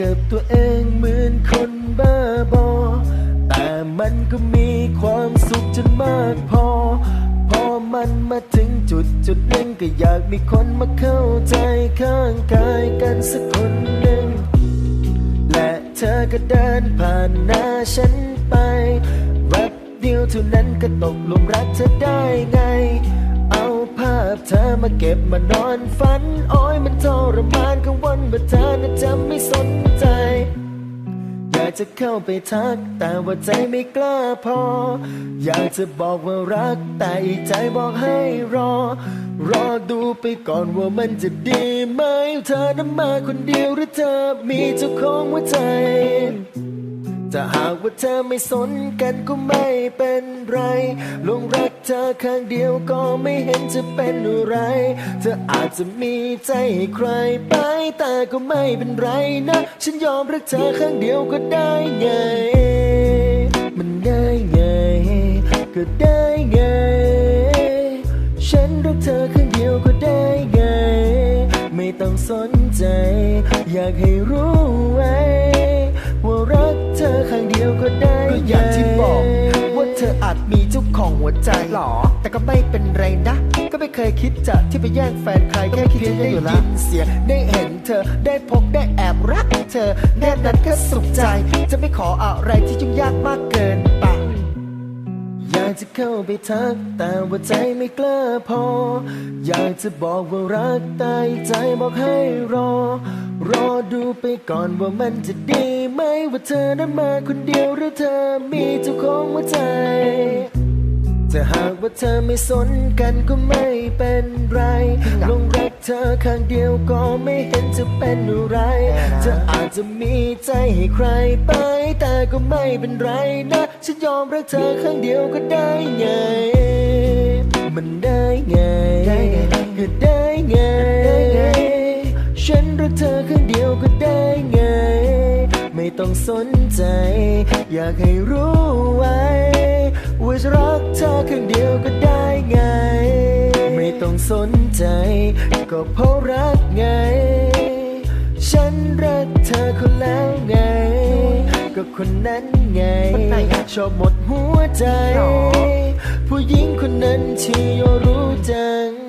กับตัวเองเหมือนคนบ้าบอ แต่มันก็มีความสุขจนมากพอ พอมันมาถึงจุดจุดหนึ่งก็อยากมีคนมาเข้าใจข้างกายกันสักคนหนึ่ง และเธอก็เดินผ่านหน้าฉันไปแวบเดียวเท่านั้นก็ตกหลุมรักเธอได้ไง เอาภาพเธอมาเก็บมานอนฝันโอ้ยมันทร จะเข้าไปทัก แต่ว่าใจไม่กล้าพอ อยากจะบอกว่ารัก แต่อีกใจบอกให้รอ รอดูไปก่อนว่ามันจะดีไหม เธอนั้นมาคนเดียวหรือเธอมีเจ้าของหัวใจ ถ้าหากว่าเธอไม่สนกันก็ไม่เป็นไรลงรักเธอข้างเดียวก็ไม่เห็นจะเป็นอะไร เธออาจจะมีใจให้ใครไปแต่ก็ไม่เป็นไรนะ ฉันยอมรักเธอข้างเดียวก็ได้ไง มันได้ไง ก็ได้ไง ฉันรักเธอข้างเดียวก็ได้ไง ไม่ต้องสนใจ อยากให้รู้ไว้ ว่ารักเธอข้างเดียวก็ได้ก็อย่างที่บอกว่าว่าเธเธอออาจมีเจ้าของหัวใจหรอ แต่ก็ไม่เป็นไรนะ ก็ไม่เคยคิดจะที่ไปแย่งแฟนใครแค่คิดเพียงได้ได้อยู่ยิละนเสียงได้เห็นเธอได้พบได้แอบรักเธอแน่นั้นก็สุขใจ จะไม่ขออะไรที่ยุ่งยากมากเกินไปอยากจะเข้าไปทัก แต่ว่าใจไม่กล้าพอ อยากจะบอกว่ารักแต่ใจบอกให้รอ รอดูไปก่อนว่ามันจะดีไหมว่าเธอนั้นมาคนเดียวหรือเธอมีเจ้าของหัวใจถ้าหากว่าเธอไม่สนกันก็ไม่เป็นไรหลงรักเธอข้างเดียวก็ไม่เห็นจะเป็นอะไร เธออาจจะมีใจให้ใครไป แต่ก็ไม่เป็นไรนะ ฉันยอมรักเธอข้างเดียวก็ได้ไง มันได้ไงได้ไง รักเธอข้างเดียวก็ได้ไง ไม่ต้องสนใจ อยากให้รู้ไว้ ว่าจะรักเธอข้างเดียวก็ได้ไง ไม่ต้องสนใจ ก็เพราะรักไง ฉันรักเธอคนแล้วไง ก็คนนั้นไงไหนอะชอบหมดหัวใจ ผู้หญิงคนนั้นที่ยรู้จัง